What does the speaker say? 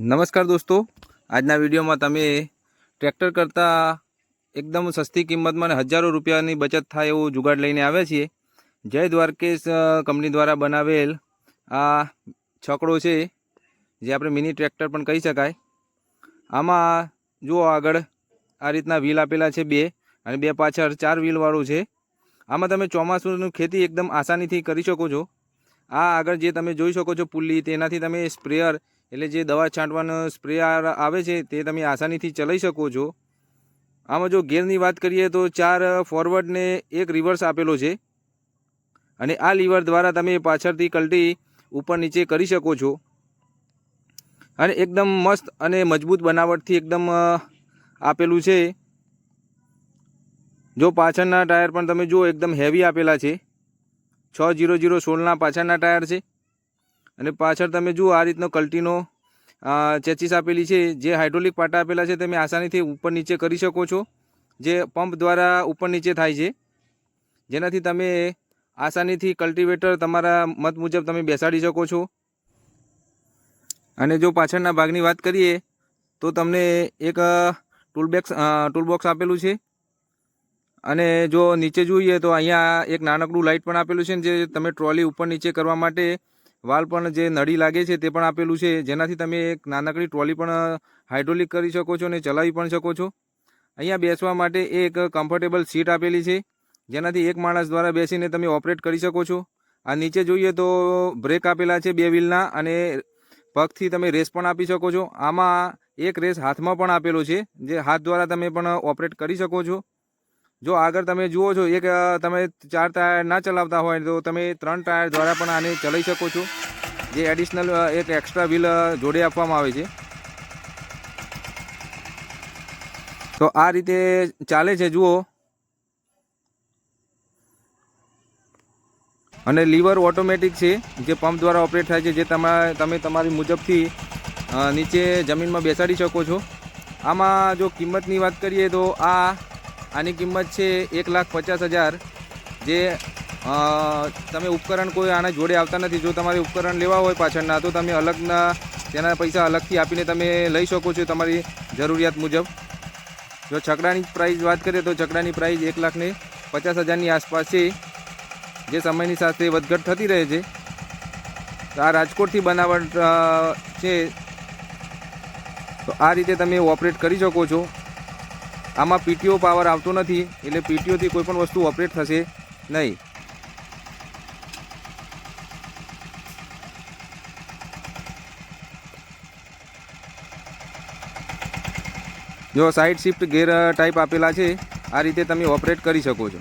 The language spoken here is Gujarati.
નમસ્કાર દોસ્તો. આજના વિડીયોમાં તમે ટ્રેક્ટર કરતાં એકદમ સસ્તી કિંમતમાં હજારો રૂપિયાની બચત થાય એવું જુગાડ લઈને આવ્યા છીએ. જય દ્વારકેશ કંપની દ્વારા બનાવેલ આ છકડો છે, જે આપણે મિની ટ્રેક્ટર પણ કહી શકાય. આમાં જુઓ આગળ, આ રીતના વ્હીલ આપેલા છે બે અને બે પાછળ ચાર વ્હીલવાળું છે. આમાં તમે ચોમાસુંનું ખેતી એકદમ આસાનીથી કરી શકો છો. આ આગળ જે તમે જોઈ શકો છો પુલ્લી તેનાથી તમે સ્પ્રેયર એટલે જે દવા છાંટવાનો સ્પ્રે આવે છે તે તમે આસાનીથી ચલાવી શકો છો. આમાં જો ગેરની વાત કરીએ તો ચાર ફોરવર્ડ ને એક રિવર્સ આપેલો છે. અને આ લીવર દ્વારા તમે પાછળથી કલટી ઉપર નીચે કરી શકો છો. અને એકદમ મસ્ત અને મજબૂત બનાવટથી એકદમ આપેલું છે. જો પાછળના ટાયર પણ તમે જુઓ, એકદમ હેવી આપેલા છે. છ, જીરો જીરો, સોળના પાછળના ટાયર છે. અને પાછળ તમે જુઓ આ રીતનો કલ્ટીનો ચેચીસ આપેલી છે, જે હાઇડ્રોલિક પાટા આપેલા છે, તમે આસાનીથી ઉપર નીચે કરી શકો છો, જે પંપ દ્વારા ઉપર નીચે થાય છે. જેનાથી તમે આસાનીથી કલ્ટિવેટર તમારા મત મુજબ તમે બેસાડી શકો છો. અને જો પાછળના ભાગની વાત કરીએ, તો તમને એક ટૂલબેક્સ ટૂલબોક્સ આપેલું છે. અને જો નીચે જોઈએ તો અહીંયા એક નાનકડું લાઇટ પણ આપેલું છે, જે તમે ટ્રોલી ઉપર નીચે કરવા માટે વાલ પણ જે નળી લાગે છે તે પણ આપેલું છે. જેનાથી તમે એક નાનકડી ટ્રોલી પણ હાઇડ્રોલિક કરી શકો છો અને ચલાવી પણ શકો છો. અહીંયા બેસવા માટે એક કમ્ફર્ટેબલ સીટ આપેલી છે. જેનાથી એક માણસ દ્વારા બેસીને તમે ઓપરેટ કરી શકો છો. આ નીચે જોઈએ તો બ્રેક આપેલા છે બે વ્હીલના અને પગથી તમે રેસ પણ આપી શકો છો. આમાં એક રેસ હાથમાં પણ આપેલો છે, જે હાથ દ્વારા તમે પણ ઓપરેટ કરી શકો છો. જો આગળ તમે જુઓ છો, એક તમે ચાર ટાયર ના ચલાવતા હોય તો તમે ત્રણ ટાયર દ્વારા પણ આને ચલાવી શકો છો. જે એડિશનલ એક એક્સ્ટ્રા વ્હીલ જોડે આપવામાં આવે છે. તો આ રીતે ચાલે છે, જુઓ. અને લીવર ઓટોમેટિક છે, જે પંપ દ્વારા ઓપરેટ થાય છે, જે તમે તમે તમારી મુજબથી નીચે જમીનમાં બેસાડી શકો છો. આમાં જો કિંમતની વાત કરીએ તો આ આની કિંમત છે એક લાખ પચાસ હજાર. જે તમે ઉપકરણ કોઈ આના જોડે આવતા નથી. જો તમારે ઉપકરણ લેવા હોય પાછળના, તો તમે અલગના તેના પૈસા અલગથી આપીને તમે લઈ શકો છો તમારી જરૂરિયાત મુજબ. જો છકડાની પ્રાઇસ વાત કરીએ તો છકડાની પ્રાઇસ એક લાખને પચાસ હજારની આસપાસ છે. જે સમયની સાથે વધઘટ થતી રહે છે. તો આ રાજકોટથી બનાવટ છે. તો આ રીતે તમે ઓપરેટ કરી શકો છો. આમાં પીટીઓ પાવર આવતો નથી, એટલે પીટીઓથી કોઈ પણ વસ્તુ ઓપરેટ થશે નહીં. જો સાઇડ શિફ્ટ ગેર ટાઈપ આપેલા છે, આ રીતે તમે ઓપરેટ કરી શકો છો.